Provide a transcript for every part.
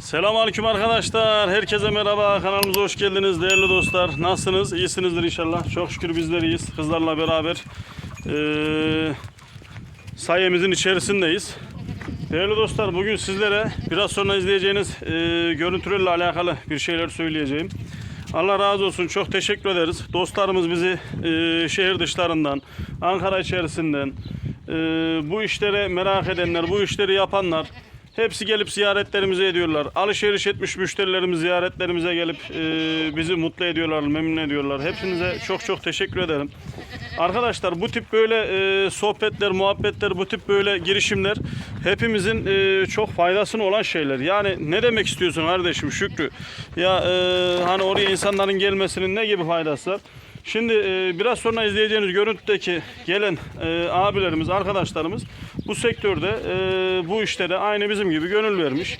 Selamünaleyküm arkadaşlar. Herkese merhaba. Kanalımıza hoş geldiniz değerli dostlar. Nasılsınız? İyisinizdir inşallah. Çok şükür bizler iyiyiz. Kızlarla beraber eee sayemizin içerisindeyiz. Değerli dostlar bugün sizlere biraz sonra izleyeceğiniz eee görüntülerle alakalı bir şeyler söyleyeceğim. Allah razı olsun. Çok teşekkür ederiz. Dostlarımız bizi eee, şehir dışlarından, Ankara içerisinden, eee, bu işlere merak edenler, bu işleri yapanlar, Hepsi gelip ziyaretlerimizi ediyorlar. Alışveriş etmiş müşterilerimiz ziyaretlerimize gelip e, bizi mutlu ediyorlar, memnun ediyorlar. Hepinize çok çok teşekkür ederim. Arkadaşlar bu tip böyle e, sohbetler, muhabbetler, bu tip böyle girişimler hepimizin e, çok faydasına olan şeyler. Yani ne demek istiyorsun kardeşim Şükrü? Ya e, hani oraya insanların gelmesinin ne gibi faydası var? Şimdi e, biraz sonra izleyeceğiniz görüntüdeki gelen e, abilerimiz, arkadaşlarımız bu sektörde e, bu işlere aynı bizim gibi gönül vermiş.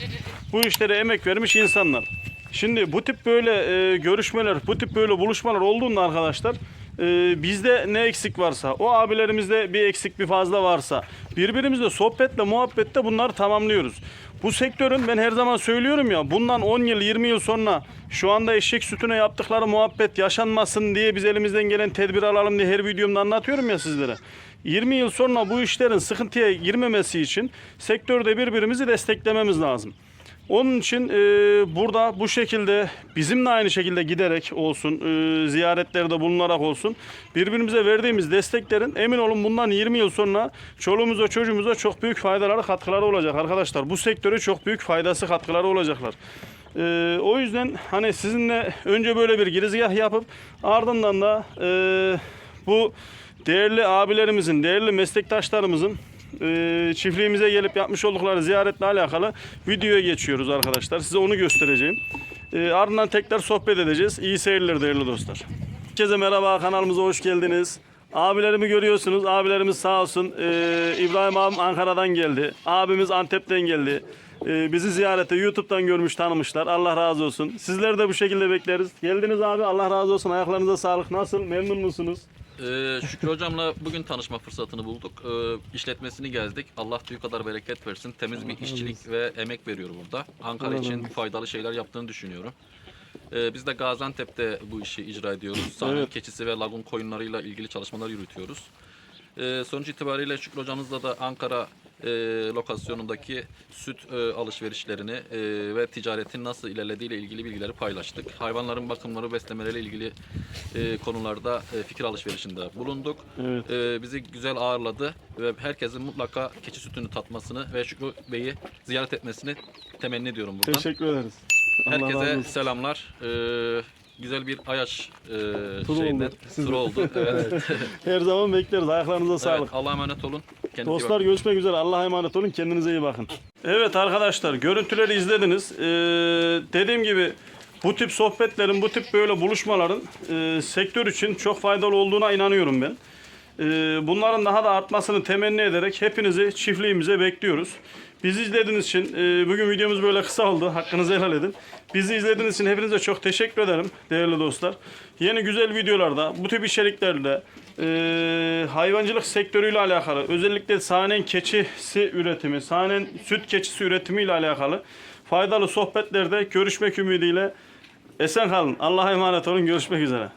Bu işlere emek vermiş insanlar. Şimdi bu tip böyle e, görüşmeler, bu tip böyle buluşmalar olduğunda arkadaşlar e, bizde ne eksik varsa, o abilerimizde bir eksik bir fazla varsa birbirimizle sohbetle, muhabbette bunları tamamlıyoruz. Bu sektörün ben her zaman söylüyorum ya bundan 10 yıl 20 yıl sonra şu anda eşek sütüne yaptıkları muhabbet yaşanmasın diye biz elimizden gelen tedbir alalım diye her videomda anlatıyorum ya sizlere. 20 yıl sonra bu işlerin sıkıntıya girmemesi için sektörde birbirimizi desteklememiz lazım. Onun için e, burada bu şekilde bizimle aynı şekilde giderek olsun, e, ziyaretlerde bulunarak olsun birbirimize verdiğimiz desteklerin emin olun bundan 20 yıl sonra çoluğumuza çocuğumuza çok büyük faydaları katkıları olacak arkadaşlar. Bu sektöre çok büyük faydası katkıları olacaklar. E, o yüzden hani sizinle önce böyle bir girizgah yapıp ardından da e, bu değerli abilerimizin, değerli meslektaşlarımızın e, çiftliğimize gelip yapmış oldukları ziyaretle alakalı videoya geçiyoruz arkadaşlar. Size onu göstereceğim. E, ardından tekrar sohbet edeceğiz. İyi seyirler değerli dostlar. Herkese merhaba kanalımıza hoş geldiniz. Abilerimi görüyorsunuz. Abilerimiz sağ olsun. E, İbrahim abim Ankara'dan geldi. Abimiz Antep'ten geldi. Bizi ziyarete YouTube'dan görmüş tanımışlar. Allah razı olsun. Sizleri de bu şekilde bekleriz. Geldiniz abi. Allah razı olsun. Ayaklarınıza sağlık. Nasıl? Memnun musunuz? Ee, Şükrü hocamla bugün tanışma fırsatını bulduk. Ee, işletmesini gezdik. Allah tüyü kadar bereket versin. Temiz bir işçilik ve emek veriyor burada. Ankara için faydalı şeyler yaptığını düşünüyorum. Ee, biz de Gaziantep'te bu işi icra ediyoruz. Sahne Evet. keçisi ve lagun koyunlarıyla ilgili çalışmalar yürütüyoruz. Ee, sonuç itibariyle Şükrü hocamızla da Ankara e, lokasyonundaki süt e, alışverişlerini e, ve ticaretin nasıl ilerlediğiyle ilgili bilgileri paylaştık. Hayvanların bakımları, beslemeleriyle ilgili e, konularda e, fikir alışverişinde bulunduk. Evet. E, bizi güzel ağırladı ve herkesin mutlaka keçi sütünü tatmasını ve Şükrü Bey'i ziyaret etmesini temenni ediyorum buradan. Teşekkür ederiz. Allah razı Herkese olsun. selamlar. E, güzel bir Ayaş e, Turu şeyinden oldu. Turu oldu. Evet. Her zaman bekleriz. Ayaklarınıza sağlık. evet. Allah'a emanet olun. Kendinize iyi Dostlar bakın. görüşmek üzere. Allah'a emanet olun. Kendinize iyi bakın. Evet arkadaşlar görüntüleri izlediniz. Ee, dediğim gibi bu tip sohbetlerin, bu tip böyle buluşmaların e, sektör için çok faydalı olduğuna inanıyorum ben. Ee, bunların daha da artmasını temenni ederek hepinizi çiftliğimize bekliyoruz. Bizi izlediğiniz için e, bugün videomuz böyle kısa oldu. Hakkınızı helal edin. Bizi izlediğiniz için hepinize çok teşekkür ederim değerli dostlar. Yeni güzel videolarda, bu tip içeriklerde e, hayvancılık sektörüyle alakalı, özellikle sahnen keçisi üretimi, sahnen süt keçisi üretimi ile alakalı faydalı sohbetlerde görüşmek ümidiyle esen kalın. Allah'a emanet olun. Görüşmek üzere.